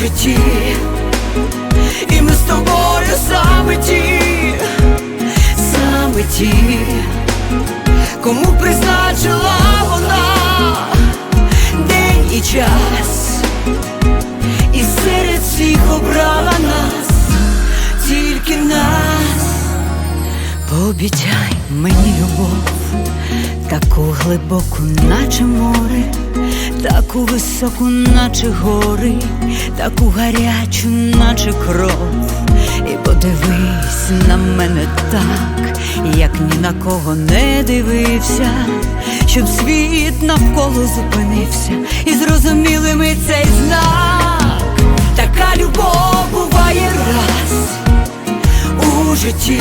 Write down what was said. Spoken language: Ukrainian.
житті, і ми з тобою саме ті, саме ті, кому призначила вона день і час, і серед всіх обрала нас, тільки нас. Пообіцяй мені любов, таку глибоку, наче море, таку високу, наче гори, таку гарячу, наче кров. І подивись на мене так, як ні на кого не дивився, щоб світ навколо зупинився, і зрозуміли ми цей знак. Така любов буває раз у житті